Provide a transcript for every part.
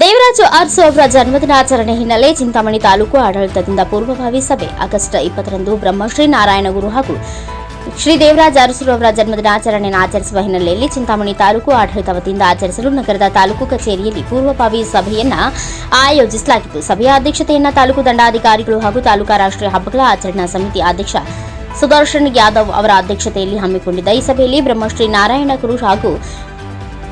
ದೇವರಾಜು ಅರ್ಸು ಅವರ ಜನ್ಮದಿನಾಚರಣೆ ಹಿನ್ನೆಲೆ ಚಿಂತಾಮಣಿ ತಾಲೂಕು ಆಡಳಿತದಿಂದ ಪೂರ್ವಭಾವಿ ಸಭೆ. ಆಗಸ್ಟ್ ಇಪ್ಪತ್ತರಂದು ಬ್ರಹ್ಮಶ್ರೀ ನಾರಾಯಣಗುರು ಹಾಗೂ ಶ್ರೀ ದೇವರಾಜ ಅರಸು ಅವರ ಜನ್ಮದಿನಾಚರಣೆಯನ್ನು ಆಚರಿಸುವ ಹಿನ್ನೆಲೆಯಲ್ಲಿ ಚಿಂತಾಮಣಿ ತಾಲೂಕು ಆಡಳಿತ ವತಿಯಿಂದ ಆಚರಿಸಲು ನಗರದ ತಾಲೂಕು ಕಚೇರಿಯಲ್ಲಿ ಪೂರ್ವಭಾವಿ ಸಭೆಯನ್ನ ಆಯೋಜಿಸಲಾಗಿತ್ತು. ಸಭೆಯ ಅಧ್ಯಕ್ಷತೆಯನ್ನ ತಾಲೂಕು ದಂಡಾಧಿಕಾರಿಗಳು ಹಾಗೂ ತಾಲೂಕಾ ರಾಷ್ಟ್ರೀಯ ಹಬ್ಬಗಳ ಆಚರಣಾ ಸಮಿತಿ ಅಧ್ಯಕ್ಷ ಸುದರ್ಶನ್ ಯಾದವ್ ಅವರ ಅಧ್ಯಕ್ಷತೆಯಲ್ಲಿ ಹಮ್ಮಿಕೊಂಡಿದ್ದ ಈ ಸಭೆಯಲ್ಲಿ ಬ್ರಹ್ಮಶ್ರೀ ನಾರಾಯಣ ಗುರು ಹಾಗೂ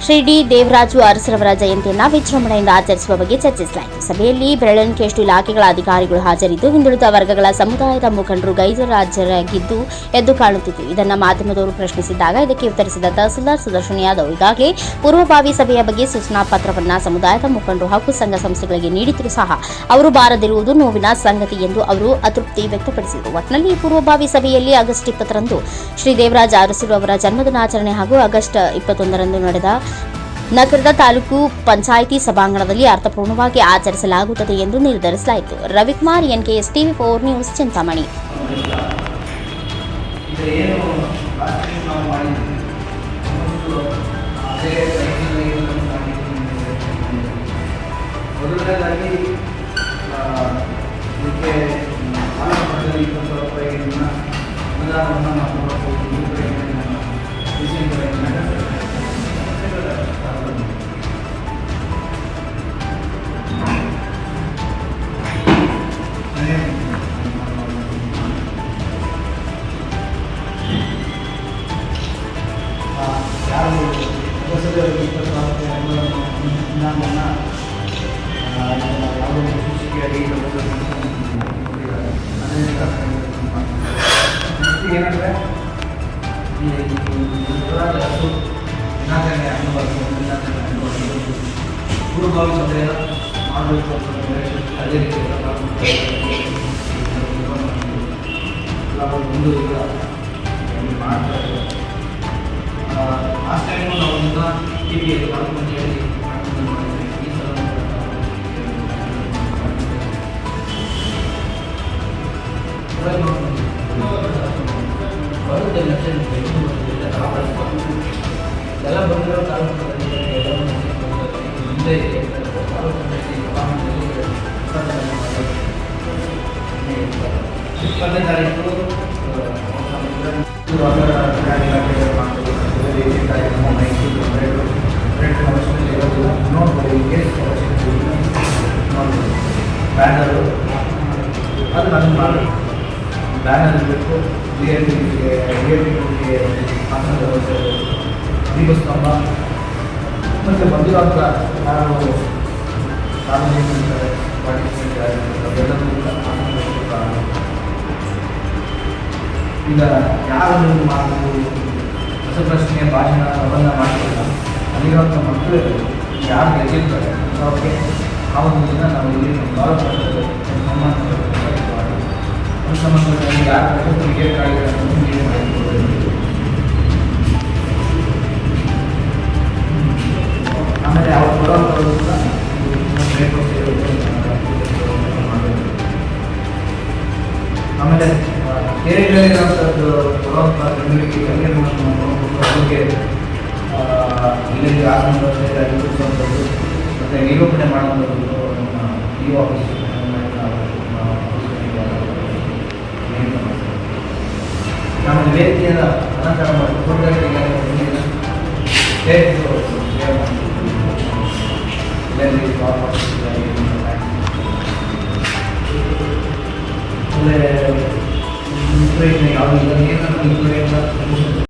ಶ್ರೀ ಡಿ ದೇವರಾಜು ಅರಸರವರ ಜಯಂತಿಯನ್ನು ವಿಜೃಂಭಣೆಯಿಂದ ಆಚರಿಸುವ ಬಗ್ಗೆ ಚರ್ಚಿಸಲಾಯಿತು. ಸಭೆಯಲ್ಲಿ ಬೆರಳೆಣಿಕೆಯಷ್ಟು ಇಲಾಖೆಗಳ ಅಧಿಕಾರಿಗಳು ಹಾಜರಿದ್ದು, ಹಿಂದುಳಿದ ವರ್ಗಗಳ ಸಮುದಾಯದ ಮುಖಂಡರು ಗೈರಾಜರಾಗಿದ್ದು ಎದ್ದು ಕಾಣುತ್ತಿತ್ತು. ಇದನ್ನು ಮಾಧ್ಯಮದವರು ಪ್ರಶ್ನಿಸಿದಾಗ ಇದಕ್ಕೆ ಉತ್ತರಿಸಿದ ತಹಸೀಲ್ದಾರ್ ಸುದರ್ಶನ್ ಯಾದವ್ ಈಗಾಗಲೇ ಪೂರ್ವಭಾವಿ ಸಭೆಯ ಬಗ್ಗೆ ಸೂಚನಾ ಪತ್ರವನ್ನ ಸಮುದಾಯದ ಮುಖಂಡರು ಹಾಗೂ ಸಂಘ ಸಂಸ್ಥೆಗಳಿಗೆ ನೀಡಿದರೂ ಸಹ ಅವರು ಬಾರದಿರುವುದು ನೋವಿನ ಸಂಗತಿ ಎಂದು ಅವರು ಅತೃಪ್ತಿ ವ್ಯಕ್ತಪಡಿಸಿದರು. ಒಟ್ಟಿನಲ್ಲಿ ಪೂರ್ವಭಾವಿ ಸಭೆಯಲ್ಲಿ ಆಗಸ್ಟ್ ಇಪ್ಪತ್ತರಂದು ಶ್ರೀ ದೇವರಾಜ ಅರಸರು ಅವರ ಜನ್ಮದಿನಾಚರಣೆ ಹಾಗೂ ಆಗಸ್ಟ್ ಇಪ್ಪತ್ತೊಂದರಂದು ನಡೆದ ನಗರದ ತಾಲೂಕು ಪಂಚಾಯಿತಿ ಸಭಾಂಗಣದಲ್ಲಿ ಅರ್ಥಪೂರ್ಣವಾಗಿ ಆಚರಿಸಲಾಗುತ್ತದೆ ಎಂದು ನಿರ್ಧರಿಸಲಾಯಿತು. Ravikumar, NKS TV four news, Chintamani. ಮೊದಲನೇದಾಗಿ ಏನು ಸಾವಿರ ರೂಪಾಯಿ ಅನುದಾನವನ್ನು ಯಾವುದೋ ಕೃಷಿಗೆ ಏನಂದರೆ ಈ ಹಸು ದಿನಾಚರಣೆ ಅನುಭವಿಸುವ ದಿನಾಚರಣೆ ಅಂತ ಅದೇ ರೀತಿ ಒಂದು ಈಗ ಮಾಡ್ತಾ ಇದ್ದಾರೆ ಲಾಸ್ಟ್ ಟೈಮು ನಾವು Jadi aku menjadi aku menjadi kita. Baru dan nafsu itu tidak apa Dalam beberapa tahun terakhir dalam masih menjadi kita kalau menjadi orang menjadi pada dari itu keluarga dari laki-laki yang mau naik itu mereka ಸಭಾಂಗಣದಲ್ಲಿ ನೋಡ್ಬೋದು banner ಅದು ಮಾಡಿ banner ಇರಬೇಕು B L ಟಿಗೆ B L ಟಿಗೆ ಆಸನದ ವ್ಯವಸ್ಥೆ ದೀಪಸ್ತಂಭ ಮತ್ತು ನಾನು ಸಾರ್ವಜನಿಕ ಈಗ ಯಾರು ಮಾಡಬಹುದು ಹೊಸ ಪ್ರಶ್ನೆಯ ಭಾಷಣ ಪ್ರಬಂಧ ಮಾಡ್ತಿಲ್ಲ ಅಲ್ಲಿರುವಂಥ ಮಕ್ಕಳು ಯಾರು ಗೆದ್ದಿರ್ತಾರೆ. ಅವ್ರಿಗೆ ಆ ಒಂದು ದಿನ ನಾವು ಇಲ್ಲಿ ಗೌರವ ಪಡೆದು ಸನ್ಮಾನ ಯಾರು ಕ್ರಿಕೆಟ್ ಮಾಡಿಕೊಡ್ಬೇಕು ಆಮೇಲೆ ಅವ್ರು ಕೊಡೋದು ಆಮೇಲೆ ಕೆರೆಗಳಿರುವಂಥದ್ದು ಕೊಡುವಂಥ ಬೆಂಬಲಿಕೆ ಕಲಿಯನ್ನು ಬಗ್ಗೆ ಇಲ್ಲಿಗೆ ಆಸನ ವ್ಯವಸ್ಥೆ ರೂಪಿಸುವಂಥದ್ದು ಮತ್ತು ನಿರೂಪಣೆ ಮಾಡುವಂಥದ್ದು ನಮ್ಮ ಇ ಆಫೀಸ್ ಆಮೇಲೆ ವೇದಿಕೆಯಿಂದ ಅಲಂಕಾರ ಮಾಡಿ ತೋಟಗಾರಿಕೆ ಆಮೇಲೆ ಯಾವುದಿಲ್ಲ ನೀರನ್ನು